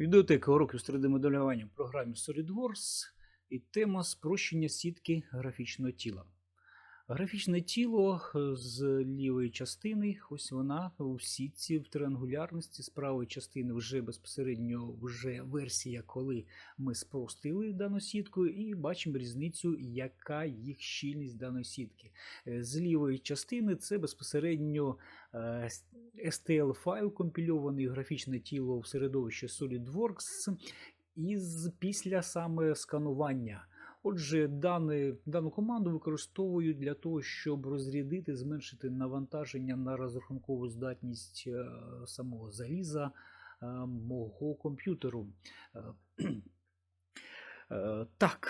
Відеотека уроків з 3D-моделюванням в програмі SolidWorks і тема спрощення сітки графічного тіла. Графічне тіло е, з лівої частини, ось вона у сітці в триангулярності, з правої частини вже безпосередньо вже версія, коли ми спростили дану сітку, і бачимо різницю, яка їх щільність даної сітки. Е, З лівої частини це безпосередньо е, STL файл компільований графічне тіло в середовище SolidWorks із після саме сканування. Отже, дане, дану команду використовують для того, щоб розрядити, зменшити навантаження на розрахункову здатність е, самого заліза е, мого комп'ютеру. Е, Так,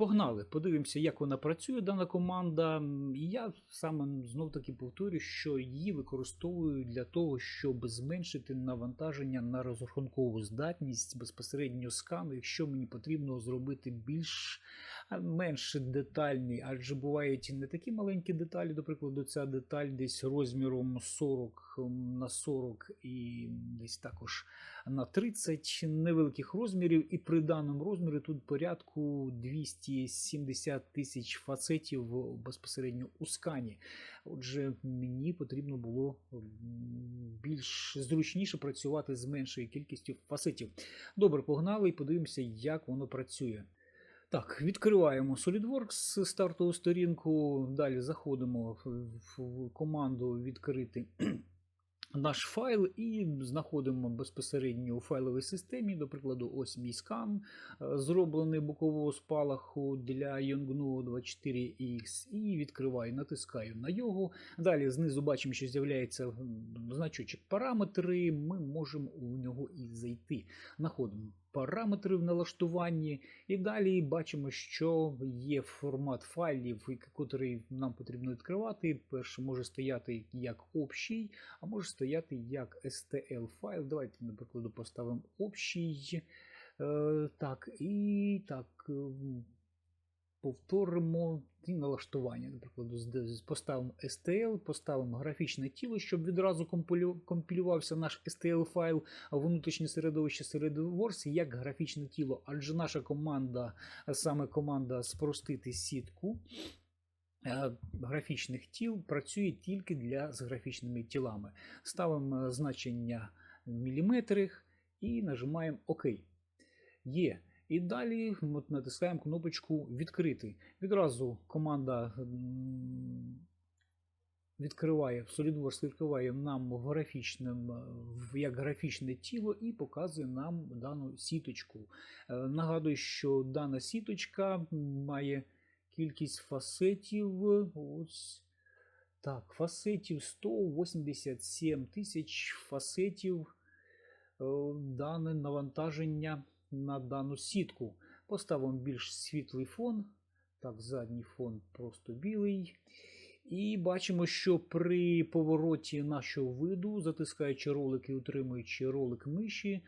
погнали. Подивимося, як вона працює, дана команда. І я саме знов таки повторю, що її використовую для того, щоб зменшити навантаження на розрахункову здатність безпосередньо скану, якщо мені потрібно зробити більш менш детальний, адже бувають і не такі маленькі деталі, до прикладу, ця деталь десь розміром 40 на 40 і десь також на 30 невеликих розмірів, і при даному розмірі тут порядку 270 тисяч фацетів безпосередньо у скані. Отже, мені потрібно було більш зручніше працювати з меншою кількістю фасетів. Добре, погнали і подивимося, як воно працює. Так, відкриваємо SolidWorks стартову сторінку. Далі заходимо в, команду відкрити наш файл і знаходимо безпосередньо у файловій системі, до прикладу, ось мій скан, е, зроблений бокового спалаху для Yongnuo 24X, і відкриваю, натискаю на його. Далі знизу бачимо, що з'являється значочок параметри. Ми можемо у нього і зайти. Знаходимо параметри в налаштуванні, і далі бачимо, що є формат файлів, який нам потрібно відкривати. Перше може стояти як общий, а може стояти як STL файл. Давайте, наприклад, поставимо общий. Е, так, і так. Повторимо ті налаштування. Наприклад, поставимо STL, поставимо графічне тіло, щоб відразу компілювався наш STL файл в внутрішнє середовище SolidWorks як графічне тіло. Адже наша команда, саме команда спростити сітку е, графічних тіл, працює тільки для з графічними тілами. Ставимо значення в міліметрах і нажимаємо ОК. Є. І далі натискаємо кнопочку Відкрити. Відразу команда відкриває, SolidWorks відкриває нам графічним, е, як графічне тіло і показує нам дану сіточку. Е, Нагадую, що дана сіточка має кількість фасетів. Ось так, фасетів 187 тисяч фасетів. е, Дане навантаження на дану сітку. Поставимо більш світлий фон. Так, задній фон просто білий. І бачимо, що при повороті нашого виду, затискаючи ролик і утримуючи ролик миші,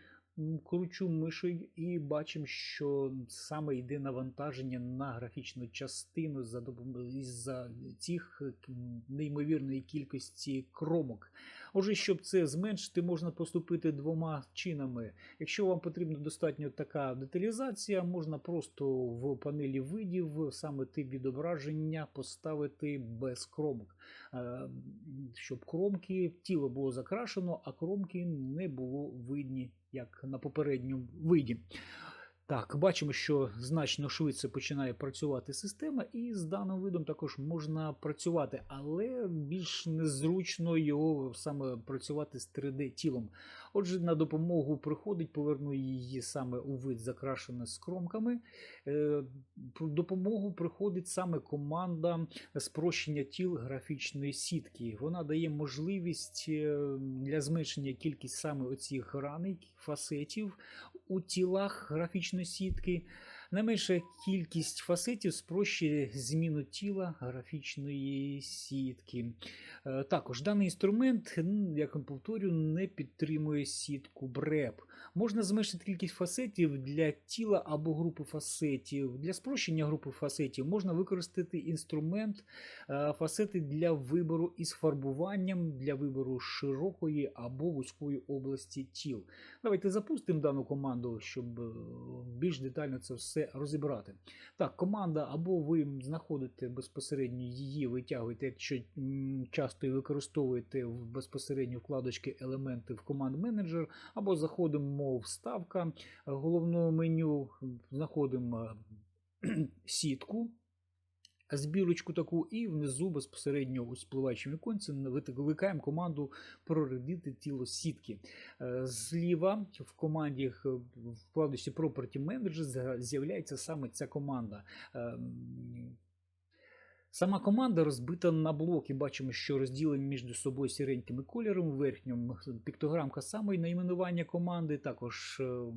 кручу мишею і бачимо, що саме йде навантаження на графічну частину за із-за цих неймовірної кількості кромок. Отже, щоб це зменшити, можна поступити двома чинами. Якщо вам потрібна достатньо така деталізація, можна просто в панелі видів саме тип відображення поставити без кромок, Е, щоб кромки тіло було закрашено, а кромки не було видні, як на попередньому виді. Так, бачимо, що значно швидше починає працювати система, і з даним видом також можна працювати, але більш незручно його саме працювати з 3D-тілом. Отже, на допомогу приходить, поверну її саме у вид закрашене з кромками. Е, допомогу приходить саме команда спрощення тіл графічної сітки. Вона дає можливість е, для зменшення кількість саме оцих граней, фасетів у тілах графічної сітки. Найменша кількість фасетів спрощує зміну тіла графічної сітки. Е, Також даний інструмент, як я повторю, не підтримує сітку BREP. Можна зменшити кількість фасетів для тіла або групи фасетів. Для спрощення групи фасетів можна використати інструмент е, фасети для вибору із фарбуванням для вибору широкої або вузької області тіл. Давайте запустимо дану команду, щоб е, більш детально це все розібрати. Так, команда, або ви знаходите безпосередньо її, витягуєте, якщо часто використовуєте в безпосередньо вкладочки елементи в команд менеджер, або заходимо в ставка головного меню, знаходимо сітку. Збірочку таку, і внизу безпосередньо у спливаючому віконці викликаємо команду проредити тіло сітки. Е, Зліва в команді в вкладочці Property Manager з'являється саме ця команда. Сама команда розбита на блоки. Бачимо, що розділені між собою сіренькими кольором. Верхньому піктограмка саме найменування команди, також ем,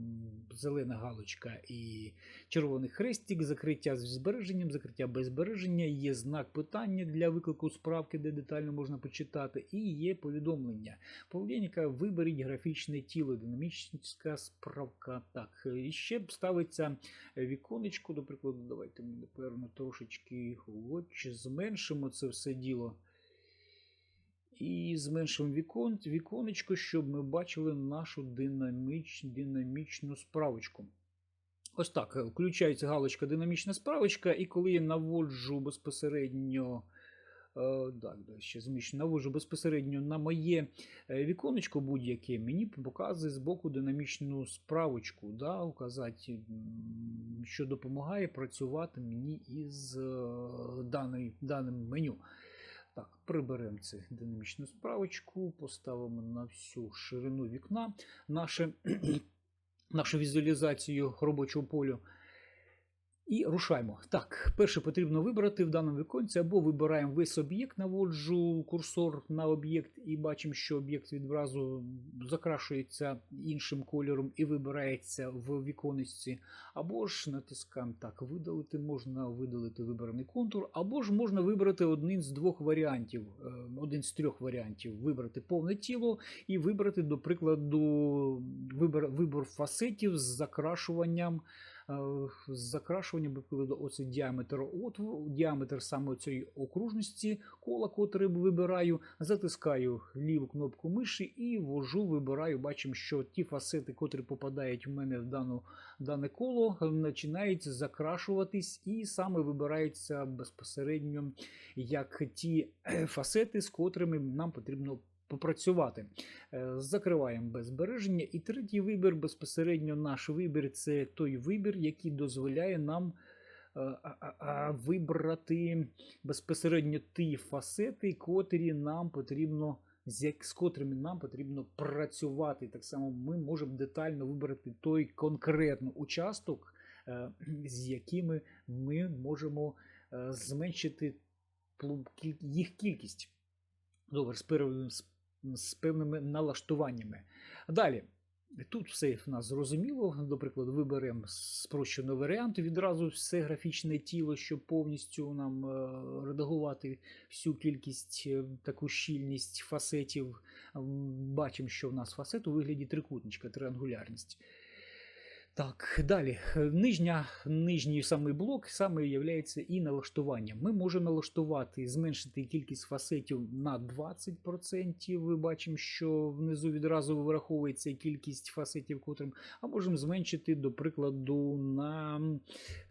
зелена галочка і червоний хрестик, закриття з збереженням, закриття без збереження, є знак питання для виклику справки, де детально можна почитати, і є повідомлення. Поведінка виберіть графічне тіло, динамічна справка. Так, і ще ставиться віконечко, до прикладу, давайте ми напевно трошечки очі зменшимо це все діло. І зменшимо вікон, віконечко, щоб ми бачили нашу динаміч, динамічну справочку. Ось так, включається галочка динамічна справочка, і коли я наводжу безпосередньо. Е, Так, ще зміщу, наводжу безпосередньо на моє е, віконечко будь-яке, мені показує з боку динамічну справочку, да, указати, що допомагає працювати мені із е, даний, даним меню. Так, приберемо цю динамічну справочку, поставимо на всю ширину вікна наше, нашу візуалізацію робочого полю. І рушаємо. Так, перше потрібно вибрати в даному віконці, або вибираємо весь об'єкт, наводжу курсор на об'єкт і бачимо, що об'єкт відразу закрашується іншим кольором і вибирається в віконечці. Або ж натискаємо так, видалити, можна видалити вибраний контур, або ж можна вибрати один з двох варіантів, е, один з трьох варіантів. Вибрати повне тіло і вибрати, до прикладу, вибор, вибор фасетів з закрашуванням. Е, з закрашуванням прикладу, оцей діаметр отвору, діаметр саме цієї окружності кола, котре вибираю, затискаю ліву кнопку миші і ввожу, вибираю. Бачимо, що ті фасети, котрі попадають в мене в дану, дане коло, починають закрашуватись, і саме вибираються безпосередньо як ті е, фасети, з котрими нам потрібно попрацювати. Е, Закриваємо без збереження. І третій вибір, безпосередньо наш вибір це той вибір, який дозволяє нам е, вибрати безпосередньо ті фасети, котрі нам потрібно. З котрими нам потрібно працювати. Так само ми можемо детально вибрати той конкретний участок, е, з якими ми можемо зменшити їх кількість. Добре, з з, певними налаштуваннями. Далі. Тут все в нас зрозуміло. До прикладу, виберемо спрощений варіант, відразу все графічне тіло, щоб повністю нам е, редагувати всю кількість, е, таку щільність фасетів. Бачимо, що в нас фасет у вигляді трикутничка, триангулярність. Так, далі. Нижня, нижній самий блок саме є і налаштуванням. Ми можемо налаштувати, зменшити кількість фасетів на 20%. Ви бачимо, що внизу відразу вираховується кількість фасетів, котрим, а можемо зменшити, до прикладу, на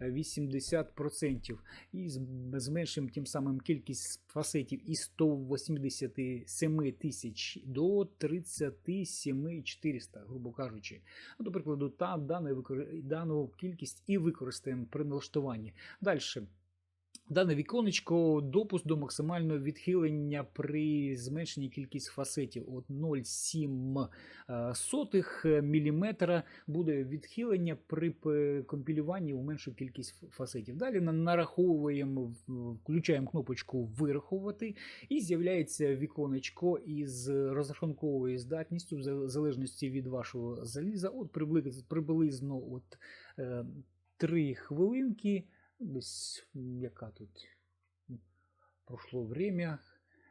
80%. І зменшимо тим самим кількість фасетів із 187 тисяч до 37 400, грубо кажучи. Ну, До прикладу, та дане дану кількість і використаємо при налаштуванні. Далі. Дане віконечко допуск до максимального відхилення при зменшенні кількість фасетів. От 0,7 е, міліметра буде відхилення при компілюванні у меншу кількість фасетів. Далі нараховуємо, включаємо кнопочку Вирахувати, і з'являється віконечко із розрахунковою здатністю, в залежності від вашого заліза, от приблизно, от, е, 3 хвилинки. Десь яка тут пройшло время.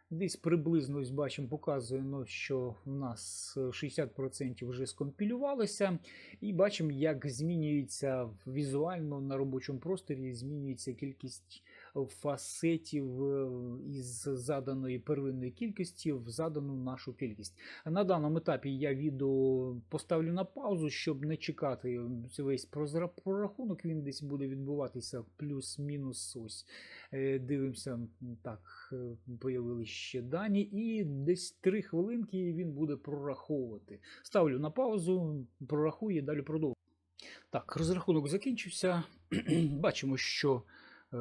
Десь приблизно ось бачимо, показує, ну, що в нас е, 60% вже скомпілювалося, і бачимо, як змінюється візуально на робочому просторі, змінюється кількість фасетів із заданої первинної кількості в задану нашу кількість. На даному етапі я відео поставлю на паузу, щоб не чекати весь прорахунок. Він десь буде відбуватися плюс-мінус. Ось Е, дивимося, так, е, появились ще дані, і десь 3 хвилинки він буде прораховувати. Ставлю на паузу, прорахує, далі продовжую. Так, розрахунок закінчився. Бачимо, що е,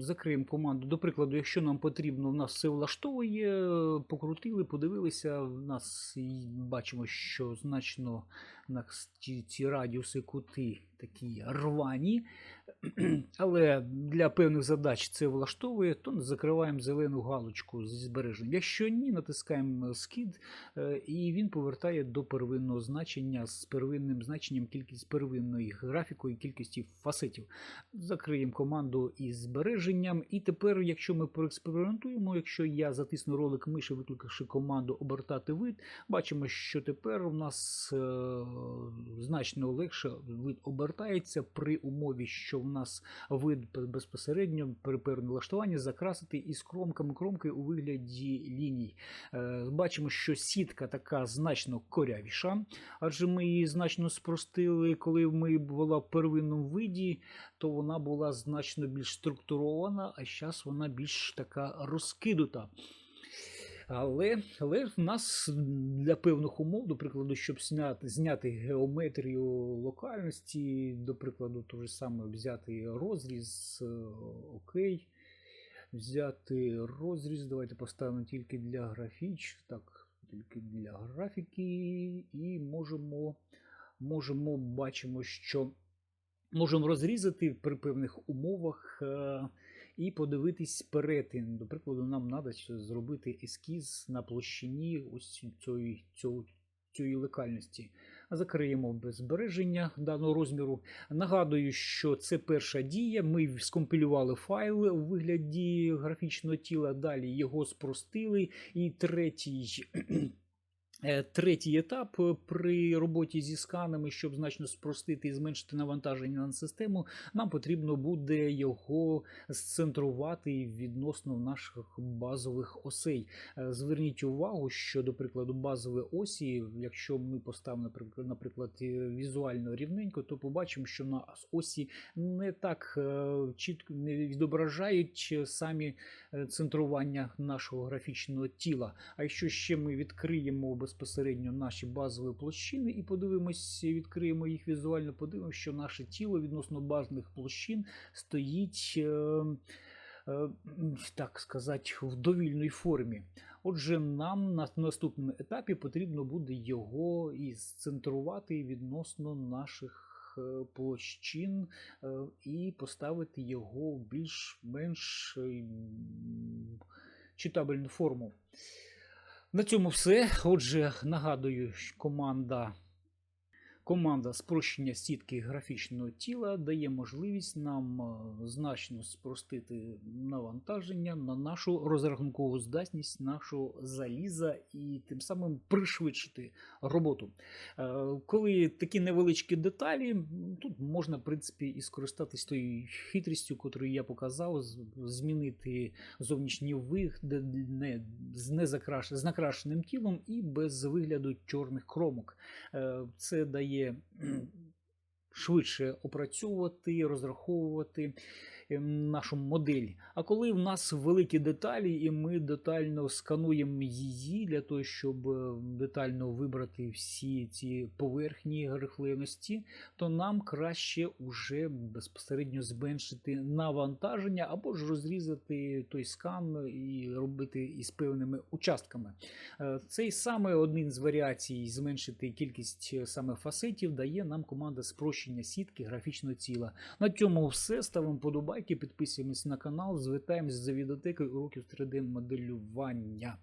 закриємо команду. До прикладу, якщо нам потрібно, в нас все влаштовує, покрутили, подивилися. В нас бачимо, що значно на ці, ці радіуси кути такі рвані. Але для певних задач це влаштовує, то закриваємо зелену галочку зі збереженням. Якщо ні, натискаємо скид, е, і він повертає до первинного значення з первинним значенням кількість первинної графікою кількості фасетів. Закриємо команду із збереженням. І тепер, якщо ми проекспериментуємо, якщо я затисну ролик миші, викликавши команду обертати вид, бачимо, що тепер у нас е, значно легше вид обертається при умові, що в нас вид безпосередньо при певному влаштуванні закрасити із кромками кромки у вигляді ліній. Е, Бачимо, що сітка така значно корявіша, адже ми її значно спростили, коли ми була в первинному виді, то вона була значно більш структурована, а зараз вона більш така розкидута. Але, але в нас для певних умов, до прикладу, щоб зняти, зняти геометрію локальності, до прикладу, то же саме взяти розріз, е, окей. Взяти розріз, давайте поставимо тільки для графіч, так, тільки для графіки, і можемо, можемо бачимо, що можемо розрізати при певних умовах. І подивитись перетин. До прикладу, нам треба зробити ескіз на площині ось цієї, цієї лекальності. Закриємо без збереження даного розміру. Нагадую, що це перша дія. Ми скомпілювали файл у вигляді графічного тіла, далі його спростили. І третій. Е, Третій етап е, при роботі зі сканами, щоб значно спростити і зменшити навантаження на систему, нам потрібно буде його сцентрувати відносно наших базових осей. Е, Зверніть увагу, що, до прикладу, базові осі, якщо ми поставимо, наприклад, візуально рівненько, то побачимо, що на осі не так чітко не відображають самі центрування нашого графічного тіла. А якщо ще ми відкриємо безпосередньо наші базові площини і подивимось, відкриємо їх візуально, подивимося, що наше тіло відносно базових площин стоїть, е, е, так сказати, в довільній формі. Отже, нам на наступному етапі потрібно буде його і сцентрувати відносно наших е, площин е, і поставити його в більш-менш читабельну форму. На цьому все. Отже, нагадую, команда, команда спрощення сітки графічного тіла дає можливість нам е, значно спростити навантаження на нашу розрахункову здатність нашого заліза і тим самим пришвидшити роботу. Е, Коли такі невеличкі деталі, тут можна, в принципі, і скористатись тою хитрістю, яку я показав, змінити зовнішній вигляд не, з, накрашеним тілом і без вигляду чорних кромок. Е, Це дає швидше опрацьовувати, розраховувати нашу модель. А коли в нас великі деталі, і ми детально скануємо її для того, щоб е, детально вибрати всі ці поверхні рифленості, то нам краще уже безпосередньо зменшити навантаження або ж розрізати той скан і робити із певними участками. Е, Цей саме один з варіацій зменшити кількість е, саме фасетів дає нам команда спрощення сітки графічного тіла. На цьому все. Ставимо подобайки, підписуємось на канал, звертаємось за відеотекою уроків 3D моделювання.